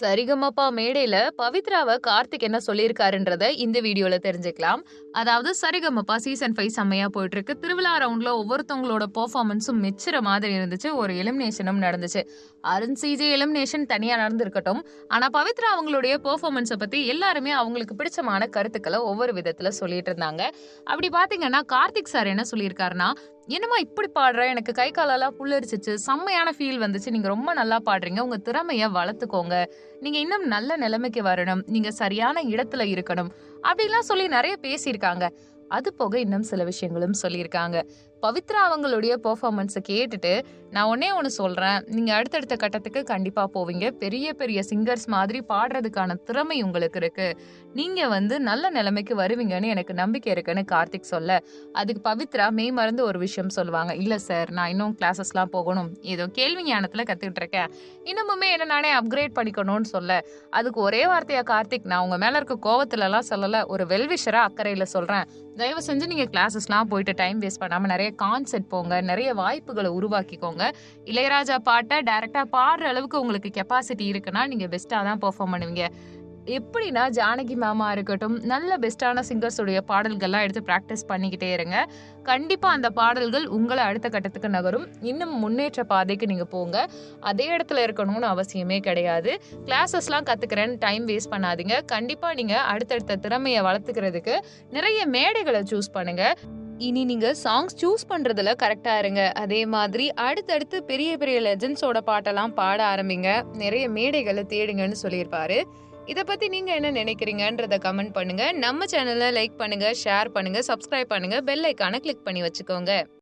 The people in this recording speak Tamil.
சரிகமப்பா மேடையில பவித்ராவ கார்த்திக் என்ன சொல்லியிருக்காருன்றத இந்த வீடியோல தெரிஞ்சுக்கலாம். அதாவது சரிகமப்பா சீசன் ஃபைவ் செம்மையா போயிட்டு இருக்கு திருவிழா ரவுண்ட்ல ஒவ்வொருத்தவங்களோட பெர்ஃபார்மன்ஸும் மெச்சுற மாதிரி இருந்துச்சு. ஒரு எலிமினேஷனும் நடந்துச்சு. அருண் சிஜே எலிமினேஷன் தனியா நடந்திருக்கட்டும். ஆனா பவித்ரா அவங்களுடைய பெர்ஃபார்மன்ஸை பத்தி எல்லாருமே அவங்களுக்கு பிடிச்சமான கருத்துக்களை ஒவ்வொரு விதத்துல சொல்லிட்டு இருந்தாங்க. அப்படி பாத்தீங்கன்னா கார்த்திக் சார் என்ன சொல்லியிருக்காருன்னா என்னம்மா இப்படி பாடுற? எனக்கு கை காலெல்லாம் புல்லரிச்சிச்சு. செம்மையான ஃபீல் வந்துச்சு. நீங்க ரொம்ப நல்லா பாடுறீங்க. உங்க திறமைய வளர்த்துக்கோங்க. நீங்க இன்னும் நல்ல நிலைமைக்கு வரணும். நீங்க சரியான இடத்துல இருக்கணும். அப்படிலாம் சொல்லி நிறைய பேசியிருக்காங்க. அது போக இன்னும் சில விஷயங்களும் சொல்லியிருக்காங்க. பவித்ரா அவங்களுடைய பெர்ஃபார்மன்ஸை கேட்டுட்டு நான் ஒன்னே ஒன்று சொல்கிறேன் நீங்கள் அடுத்தடுத்த கட்டத்துக்கு கண்டிப்பாக போவீங்க. பெரிய பெரிய சிங்கர்ஸ் மாதிரி பாடுறதுக்கான திறமை உங்களுக்கு இருக்குது நீங்கள் வந்து நல்ல நிலைமைக்கு வருவீங்கன்னு எனக்கு நம்பிக்கை இருக்குன்னு கார்த்திக் சொல்ல. அதுக்கு பவித்ரா மெய் மறந்து ஒரு விஷயம் சொல்லுவாங்க. இல்லை சார் நான் இன்னும் கிளாஸஸ்லாம் போகணும். ஏதோ கேள்வி ஞானத்தில் கற்றுக்கிட்டு இருக்கேன். இன்னமுமே என்ன நானே அப்கிரேட் பண்ணிக்கணும்னு சொல்ல. அதுக்கு ஒரே வார்த்தையாக கார்த்திக் நான் உங்கள் மேலே இருக்க கோவத்துலலாம் சொல்லலை. ஒரு வெல்விஷராக அக்கறையில் சொல்கிறேன் தயவு செஞ்சு நீங்கள் கிளாஸஸ்லாம் போயிட்டு டைம் வேஸ்ட் பண்ணாமல் நிறைய கான்செர்ட் போங்க நிறைய வாய்ப்புகளை உருவாக்கிக்கோங்க. இளையராஜா பாட்டை டேரெக்டாக பாடுற அளவுக்கு உங்களுக்கு கெப்பாசிட்டி இருக்குன்னா நீங்கள் பெஸ்ட்டாக தான் பெர்ஃபார்ம் பண்ணுவீங்க. எப்படின்னா ஜானகி மேமா இருக்கட்டும் நல்ல பெஸ்ட்டான சிங்கர்ஸுடைய பாடல்கள்லாம் எடுத்து ப்ராக்டிஸ் பண்ணிக்கிட்டே இருங்க. கண்டிப்பாக அந்த பாடல்கள் உங்களை அடுத்த கட்டத்துக்கு நகரும். இன்னும் முன்னேற்ற பாதைக்கு நீங்கள் போங்க. அதே இடத்துல இருக்கணும்னு அவசியமே கிடையாது. கிளாஸஸ்லாம் கற்றுக்கிறேன்னு டைம் வேஸ்ட் பண்ணாதீங்க. கண்டிப்பாக நீங்கள் அடுத்தடுத்த திறமையை வளர்த்துக்கிறதுக்கு நிறைய மேடைகளை சூஸ் பண்ணுங்கள் இனி நீங்க சாங்ஸ் சூஸ் பண்றதுல கரெக்டா இருங்க. அதே மாதிரி அடுத்தடுத்து பெரிய பெரிய லெஜண்ட்ஸோட பாட்டெல்லாம் பாட ஆரம்பிங்க. நிறைய மேடைகளை தேடுங்கன்னு சொல்லியிருப்பாரு. இதை பத்தி நீங்க என்ன நினைக்கிறீங்கன்றத கமெண்ட் பண்ணுங்க. நம்ம சேனலை லைக் பண்ணுங்க ஷேர் பண்ணுங்க சப்ஸ்கிரைப் பண்ணுங்க பெல் ஐக்கான கிளிக் பண்ணி வச்சுக்கோங்க.